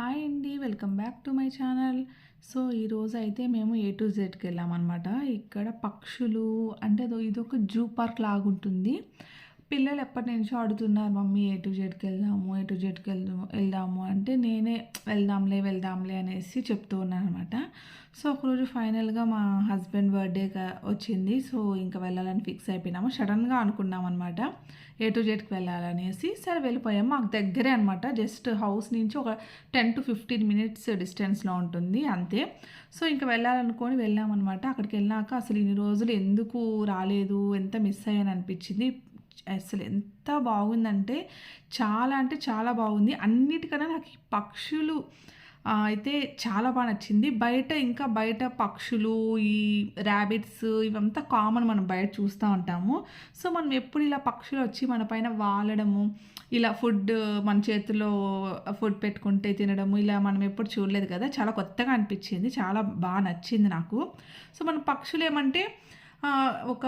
Hi అండి welcome back to my channel. So ఈరోజు అయితే మేము ఏ టు జెడ్కి వెళ్ళామన్నమాట. ఇక్కడ పక్షులు అంటే ఇదొక జూ పార్క్ లాగుంటుంది. పిల్లలు ఎప్పటి నుంచో అడుగుతున్నారు మమ్మీ ఏ టు జెడ్కి వెళ్దాము ఏ టు జెడ్కి వెళ్దాము వెళ్దాము? అంటే నేనే వెళ్దాంలే వెళ్దాంలే అనేసి చెప్తూ ఉన్నాను అనమాట సో ఒకరోజు ఫైనల్గా మా హస్బెండ్ బర్త్డే వచ్చింది. సో ఇంకా వెళ్ళాలని ఫిక్స్ అయిపోయినాము. సడన్గా అనుకున్నాం అనమాట ఏ టు జెడ్కి వెళ్ళాలనేసి. సరే వెళ్ళిపోయాము మాకు దగ్గరే అనమాట జస్ట్ హౌస్ నుంచి ఒక టెన్ టు ఫిఫ్టీన్ మినిట్స్ డిస్టెన్స్లో ఉంటుంది అంతే. సో ఇంకా వెళ్ళాలనుకొని వెళ్ళామన్నమాట. అక్కడికి వెళ్ళాక అసలు ఇన్ని రోజులు ఎందుకు రాలేదు ఎంత మిస్ అయ్యాను అనిపించింది అసలు ఎంత బాగుందంటే చాలా అంటే చాలా బాగుంది. అన్నిటికన్నా నాకు ఈ పక్షులు అయితే చాలా బాగా నచ్చింది. బయట ఇంకా బయట పక్షులు ఈ ర్యాబిట్స్ ఇవంతా కామన్ మనం బయట చూస్తూ ఉంటాము. సో మనం ఎప్పుడు ఇలా పక్షులు వచ్చి మన పైన వాలడము ఇలా ఫుడ్ మన చేతిలో ఫుడ్ పెట్టుకుంటే తినడము ఇలా మనం ఎప్పుడు చూడలేదు కదా. చాలా కొత్తగా అనిపించింది. చాలా బాగా నచ్చింది నాకు. సో మన పక్షులు ఏమంటే ఒక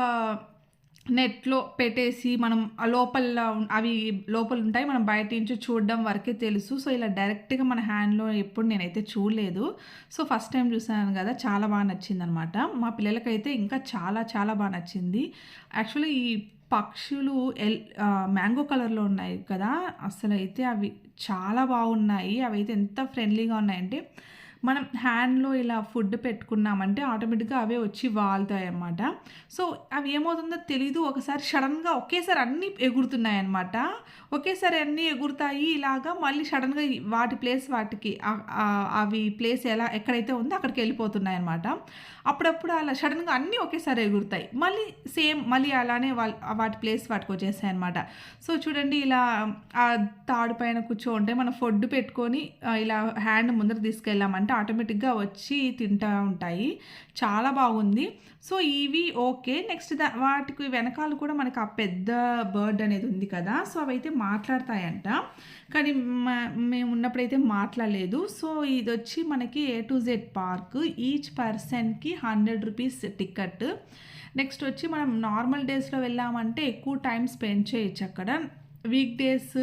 నెట్లో పెట్టేసి మనం ఆ లోపల అవి లోపల ఉంటాయి మనం బయట నుంచి చూడడం వరకే తెలుసు. సో ఇలా డైరెక్ట్గా మన హ్యాండ్లో ఎప్పుడు నేనైతే చూడలేదు. సో ఫస్ట్ టైం చూసాను కదా చాలా బాగా నచ్చింది అనమాట మా పిల్లలకైతే ఇంకా చాలా చాలా బాగా నచ్చింది. యాక్చువల్లీ ఈ పక్షులు ఎల్ మ్యాంగో కలర్లో ఉన్నాయి కదా అసలు అయితే అవి చాలా బాగున్నాయి. అవి అయితే ఎంత ఫ్రెండ్లీగా ఉన్నాయంటే మనం హ్యాండ్లో ఇలా ఫుడ్ పెట్టుకున్నామంటే ఆటోమేటిక్గా అవే వచ్చి వాళ్తాయి అన్నమాట సో అవి ఏమవుతుందో తెలీదు. ఒకసారి సడన్గా ఒకేసారి అన్నీ ఎగురుతున్నాయి అన్నమాట ఒకేసారి అన్నీ ఎగురుతాయి ఇలాగా మళ్ళీ సడన్గా వాటి ప్లేస్ వాటికి అవి ప్లేస్ ఎలా ఎక్కడైతే ఉందో అక్కడికి వెళ్ళిపోతున్నాయి అనమాట అప్పుడప్పుడు అలా సడన్గా అన్నీ ఒకేసారి ఎగురుతాయి. మళ్ళీ సేమ్ మళ్ళీ అలానే వాళ్ళ వాటి ప్లేస్ వాటికి వచ్చేసాయి అనమాట సో చూడండి ఇలా ఆ తాడు పైన కూర్చోంటే మనం ఫుడ్ పెట్టుకొని ఇలా హ్యాండ్ ముందర తీసుకెళ్ళామంటే ఆటోమేటిక్గా వచ్చి తింటూ ఉంటాయి. చాలా బాగుంది. సో ఇవి ఓకే. నెక్స్ట్ దా వాటికి వెనకాల కూడా మనకి ఆ పెద్ద బర్డ్ అనేది ఉంది కదా. సో అవైతే మాట్లాడతాయంట. కానీ మేము ఉన్నప్పుడైతే మాట్లాడలేదు. సో ఇది వచ్చి మనకి A to Z park. Each పర్సన్కి హండ్రెడ్ రూపీస్ టికెట్ నెక్స్ట్ వచ్చి మనం నార్మల్ డేస్లో వెళ్ళామంటే ఎక్కువ టైం స్పెండ్ చేయొచ్చు అక్కడ. Week days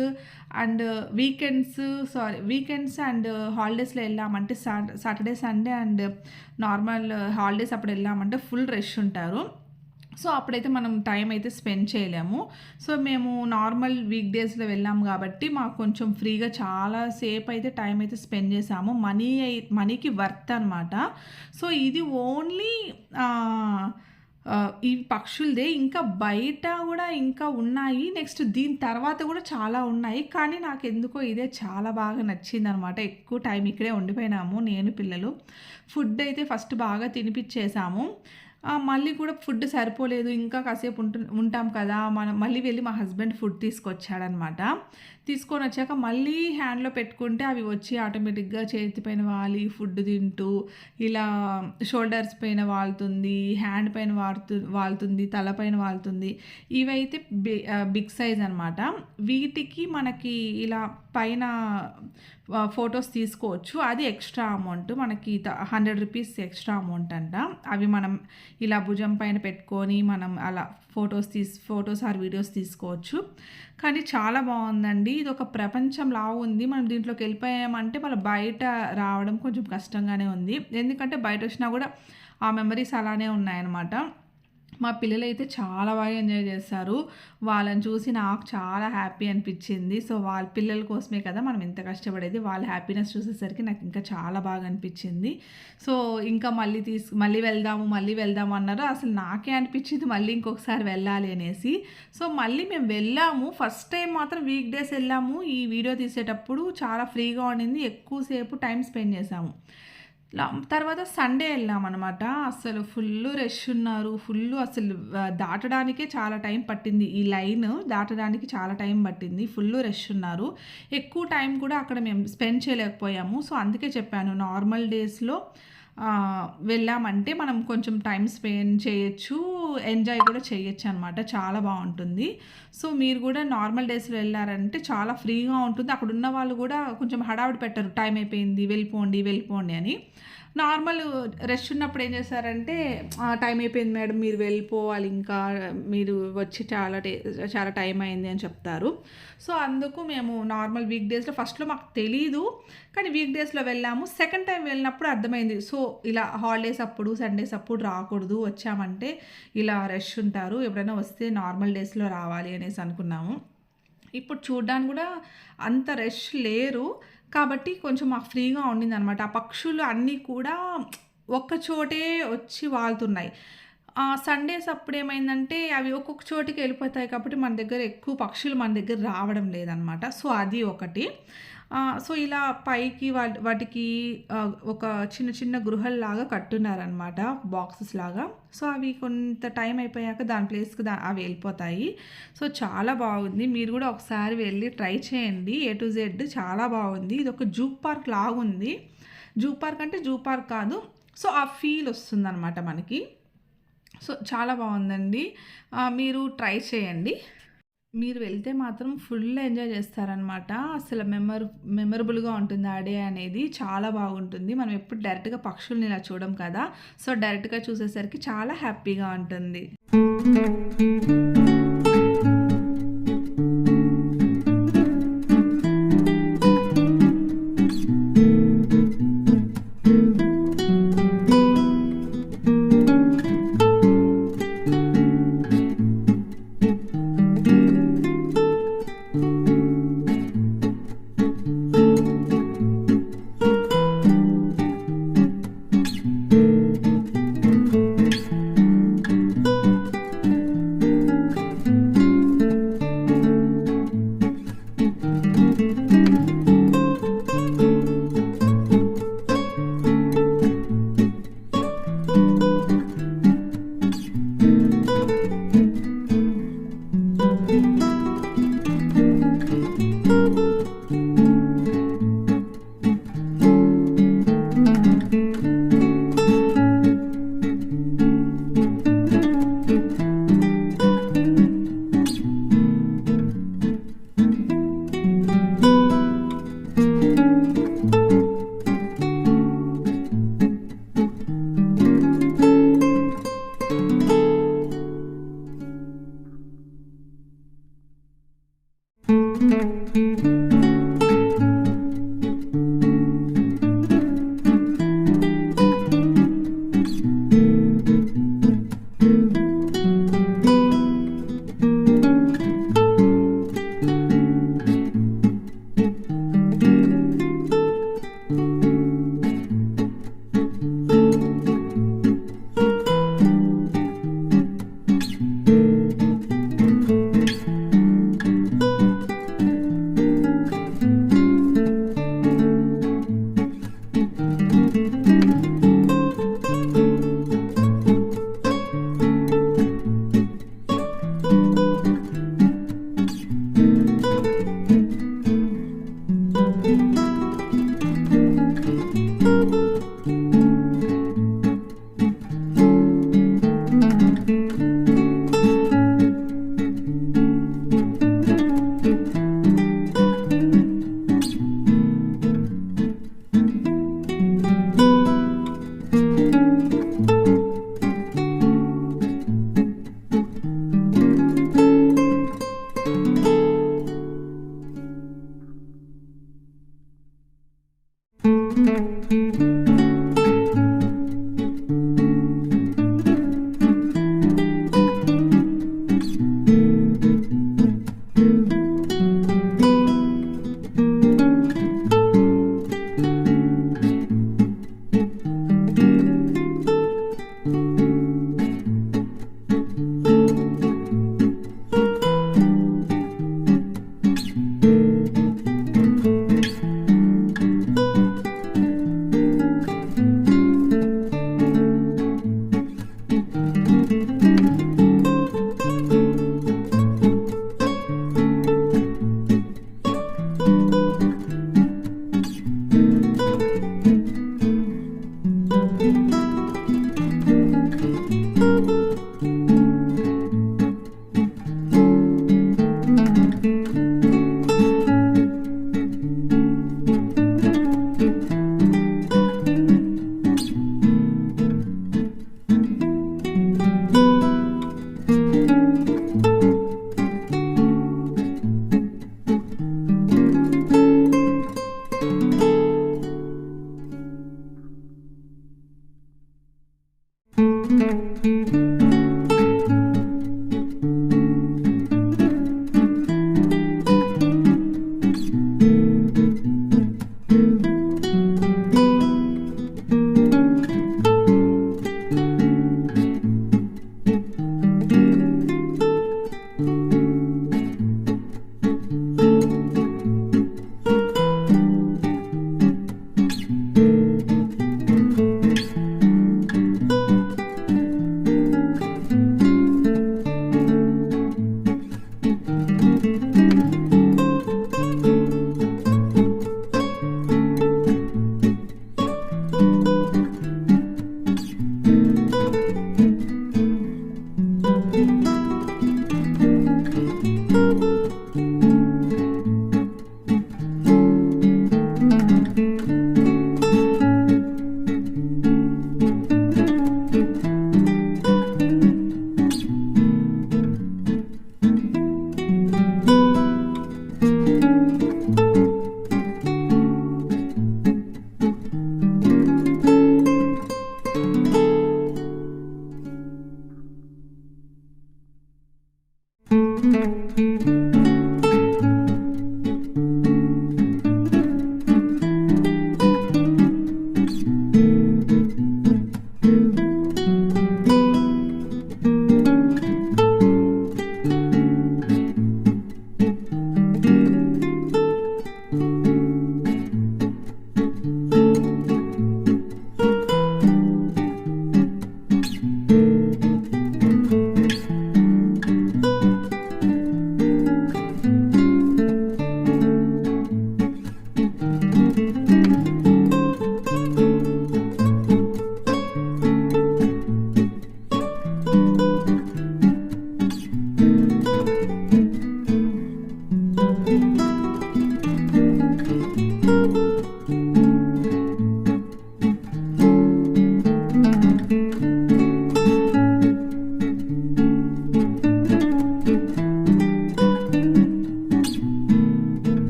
and weekends sorry weekends and హాలిడేస్లో వెళ్ళామంటే Saturday Sunday and normal holidays అప్పుడు వెళ్ళామంటే ఫుల్ రష్ ఉంటారు. సో అప్పుడైతే మనం టైం అయితే స్పెండ్ చేయలేము. సో మేము నార్మల్ వీక్ డేస్లో వెళ్ళాము కాబట్టి మాకు కొంచెం ఫ్రీగా చాలా సేపు అయితే టైం అయితే స్పెండ్ చేసాము మనీ అయి మనీకి వర్త్ అనమాట సో ఇది ఓన్లీ ఈ పక్షులదే ఇంకా బయట కూడా ఇంకా ఉన్నాయి. నెక్స్ట్ దీని తర్వాత కూడా చాలా ఉన్నాయి. కానీ నాకు ఎందుకో ఇదే చాలా బాగా నచ్చింది అనమాట ఎక్కువ టైం ఇక్కడే ఉండిపోయినాము నేను పిల్లలు. ఫుడ్ అయితే ఫస్ట్ బాగా తినిపించేసాము. మళ్ళీ కూడా ఫుడ్ సరిపోలేదు. ఇంకా కాసేపు ఉంటు ఉంటాం కదా. మనం మళ్ళీ వెళ్ళి మా హస్బెండ్ ఫుడ్ తీసుకొచ్చాడనమాట. తీసుకొని వచ్చాక మళ్ళీ హ్యాండ్లో పెట్టుకుంటే అవి వచ్చి ఆటోమేటిక్గా చేతి పైన వాలి ఫుడ్ తింటూ ఇలా షోల్డర్స్ పైన వాలుతుంది హ్యాండ్ పైన వాడుతు వాలుతుంది తల పైన వాలుతుంది ఇవైతే బి- బిగ్ సైజ్ అనమాట వీటికి మనకి ఇలా పైన ఫొటోస్ తీసుకోవచ్చు. అది ఎక్స్ట్రా అమౌంట్. మనకి హండ్రెడ్ రూపీస్ ఎక్స్ట్రా అమౌంట్ అంట. అవి మనం ఇలా భుజం పైన పెట్టుకొని మనం అలా ఫొటోస్ తీసి ఫొటోస్ ఆర్ వీడియోస్ తీసుకోవచ్చు. కానీ చాలా బాగుందండి. ఇది ఒక ప్రపంచంలా ఉంది. మనం దీంట్లోకి వెళ్ళిపోయామంటే మళ్ళీ బయట రావడం కొంచెం కష్టంగానే ఉంది. ఎందుకంటే బయట వచ్చినా కూడా ఆ మెమరీస్ అలానే ఉన్నాయన్నమాట. మా పిల్లలు అయితే చాలా బాగా ఎంజాయ్ చేస్తారు వాళ్ళని చూసి నాకు చాలా హ్యాపీ అనిపించింది. సో వాళ్ళ పిల్లల కోసమే కదా మనం ఇంత కష్టపడేది. వాళ్ళ హ్యాపీనెస్ చూసేసరికి నాకు ఇంకా చాలా బాగా అనిపించింది. సో ఇంకా మళ్ళీ తీసు మళ్ళీ వెళ్దాము మళ్ళీ వెళ్దాము అన్నారు. అసలు నాకే అనిపించింది మళ్ళీ ఇంకొకసారి వెళ్ళాలి అనేసి. సో మళ్ళీ మేము వెళ్ళాము. ఫస్ట్ టైం మాత్రం వీక్ డేస్ వెళ్ళాము. ఈ వీడియో తీసేటప్పుడు చాలా ఫ్రీగా ఉండింది. ఎక్కువసేపు టైం స్పెండ్ చేసాము తర్వాత సండే వెళ్ళాం అనమాట అసలు ఫుల్ రష్ ఉన్నారు. ఫుల్ అసలు దాటడానికే చాలా టైం పట్టింది. ఈ లైన్ దాటడానికి చాలా టైం పట్టింది. ఫుల్ రష్ ఉన్నారు. ఎక్కువ టైం కూడా అక్కడ మేము స్పెండ్ చేయలేకపోయాము. సో అందుకే చెప్పాను నార్మల్ డేస్లో వెళ్ళామంటే మనం కొంచెం టైం స్పెండ్ చేయొచ్చు. ఎంజాయ్ కూడా చేయొచ్చు అనమాట. చాలా బాగుంటుంది సో, మీరు కూడా నార్మల్ డేస్‌లో వెళ్ళారంటే చాలా ఫ్రీగా ఉంటుంది. అక్కడ ఉన్న వాళ్ళు కూడా కొంచెం హడావిడి పెట్టరు. టైం అయిపోయింది వెళ్ళిపోండి, వెళ్ళిపోండి అని. నార్మల్ రెష్ ఉన్నప్పుడు ఏం చేస్తారంటే టైం అయిపోయింది మేడం మీరు వెళ్ళిపోవాలి ఇంకా మీరు వచ్చి చాలా డే చాలా టైం అయింది అని చెప్తారు. సో, అందుకు మేము నార్మల్ వీక్ డేస్‌లో ఫస్ట్‌లో మాకు తెలీదు. కానీ వీక్ డేస్‌లో వెళ్ళాము. సెకండ్ టైం వెళ్ళినప్పుడు అర్థమైంది. సో, ఇలా హాలిడేస్ అప్పుడు, సండేస్ అప్పుడు రాకూడదు. వచ్చామంటే ఇలా రష్ ఉంటారు. ఎప్పుడైనా వస్తే నార్మల్ డేస్‌లో రావాలి అనేసి అనుకున్నాము. ఇప్పుడు చూడ్డానికి కూడా అంత రష్ లేరు. కాబట్టి కొంచెం మాకు ఫ్రీగా ఉండింది అనమాట ఆ పక్షులు అన్నీ కూడా ఒక్క చోటే వచ్చి వాళ్తున్నాయి సండేస్ అప్పుడు ఏమైందంటే అవి ఒక్కొక్క చోటికి వెళ్ళిపోతాయి కాబట్టి మన దగ్గర ఎక్కువ పక్షులు మన దగ్గర రావడం లేదనమాట. సో, అది ఒకటి. సో, ఇలా పైకి వాటికి ఒక చిన్న చిన్న గృహల్లాగా కట్టున్నారనమాట. బాక్సెస్ లాగా. సో, అవి కొంత టైం అయిపోయాక దాని ప్లేస్‌కి దా అవి వెళ్ళిపోతాయి. సో, చాలా బాగుంది. మీరు కూడా ఒకసారి వెళ్ళి ట్రై చేయండి. ఏ టు జెడ్ చాలా బాగుంది. ఇది ఒక జూ పార్క్ లాగుంది. జూ పార్క్ అంటే జూ పార్క్ కాదు. సో, ఆ ఫీల్ వస్తుందన్నమాట మనకి. సో, చాలా బాగుందండి మీరు ట్రై చేయండి. మీరు వెళ్తే మాత్రం ఫుల్ ఎంజాయ్ చేస్తారనమాట. అసలు మెమర్ మెమరబుల్‌గా ఉంటుంది ఆ డే అనేది. చాలా బాగుంటుంది. మనం ఎప్పుడు డైరెక్ట్‌గా పక్షుల్ని ఇలా చూడడం కదా! సో, డైరెక్ట్‌గా చూసేసరికి చాలా హ్యాపీగా ఉంటుంది.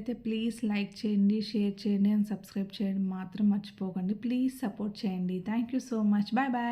నచ్చినట్లయితే ప్లీజ్ లైక్ చేయండి షేర్ చేయండి అండ్ సబ్స్క్రైబ్ చేయడం. మాత్రం మర్చిపోకండి. ప్లీజ్ సపోర్ట్ చేయండి. Thank you so much. Bye bye.